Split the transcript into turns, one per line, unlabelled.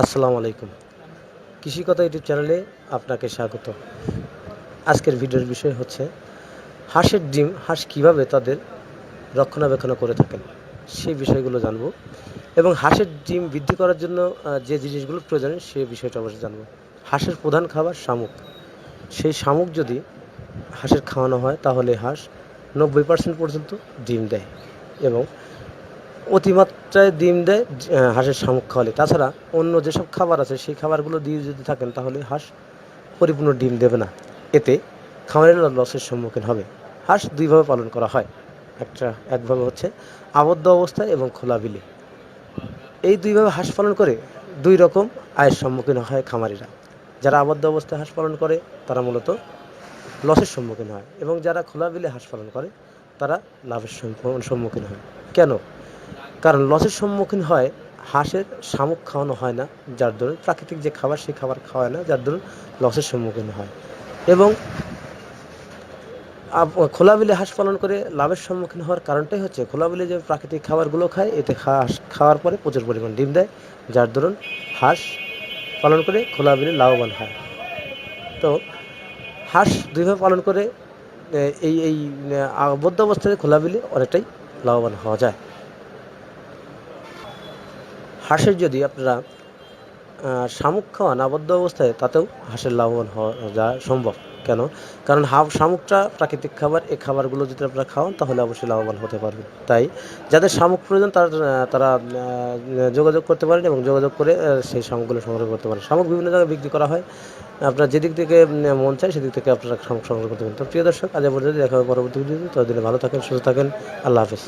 আসসালামু আলাইকুম। কৃষিকথা ইউটিউব চ্যানেলে আপনাকে স্বাগত। আজকের ভিডিওর বিষয় হচ্ছে, হাঁসের ডিম হাঁস কীভাবে তাদের রক্ষণাবেক্ষণ করে থাকেন, সেই বিষয়গুলো জানব এবং হাঁসের ডিম বৃদ্ধি করার জন্য যে জিনিসগুলো প্রয়োজন সে বিষয়টা অবশ্যই জানব। হাঁসের প্রধান খাবার শামুক। সেই শামুক যদি হাঁসের খাওয়ানো হয়, তাহলে হাঁস নব্বই পার্সেন্ট পর্যন্ত ডিম দেয় এবং অতিমাত্রায় ডিম দেয় হাঁসের শামুক খাওয়ালে তাছাড়া অন্য যেসব খাবার আছে, সেই খাবারগুলো দিয়ে যদি থাকেন, তাহলে হাঁস পরিপূর্ণ ডিম দেবে না। এতে খামারের লসের সম্মুখীন হবে। হাঁস দুইভাবে পালন করা হয়। একটা, একভাবে হচ্ছে আবদ্ধ অবস্থায় এবং খোলা বিলে এই দুইভাবে হাঁস পালন করে দুই রকম আয়ের সম্মুখীন হয় খামারিরা। যারা আবদ্ধ অবস্থায় হাঁস পালন করে, তারা মূলত লসের সম্মুখীন হয়। এবং যারা খোলা বিলে হাঁস পালন করে, তারা লাভের সম্মুখীন হয়। কেন? কারণ লসের সম্মুখীন হয় হাঁসের শামুক খাওয়ানো হয় না যার দরুন প্রাকৃতিক যে খাবার সেই খাবার খাওয়ায় না যার দরুন লসের সম্মুখীন হয়। এবং আব- খোলা বিলে হাঁস পালন করে লাভের সম্মুখীন হওয়ার কারণটাই হচ্ছে খোলা বিলে যে প্রাকৃতিক খাবারগুলো খায় এতে হাঁস খাওয়ার পরে প্রচুর পরিমাণ ডিম দেয় যার দরুন হাঁস পালন করে খোলা বিলে লাভবান হয়। তো হাঁস দুইভাবে পালন করে এই এই আহ, আবদ্ধ অবস্থায় খোলা বিলে অনেকটাই লাভবান হওয়া যায়। হাঁসের যদি আপনারা শামুক খাওয়ান আবদ্ধ অবস্থায়, তাতেও হাঁসের লাভবান হওয়া যায় সম্ভব। কেন? কারণ হাফ শামুকটা প্রাকৃতিক খাবার, এই খাবারগুলো যদি আপনারা খাওয়ান, তাহলে অবশ্যই লাভবান হতে পারবেন। তাই যাদের শামুক প্রয়োজন, তারা তারা যোগাযোগ করতে পারেন এবং যোগাযোগ করে সেই শামুকগুলো সংগ্রহ করতে পারেন। শামুক বিভিন্ন জায়গায় বিক্রি করা হয়। আপনার যেদিক থেকে মন চায়, সেদিক থেকে আপনারা শামুক সংগ্রহ করতে পারেন। তো প্রিয় দর্শক, আজ পর্যন্ত দেখা হবে পরবর্তী ভিডিওতে। ততদিনে ভালো থাকেন, সুস্থ থাকেন। আল্লাহ হাফিজ।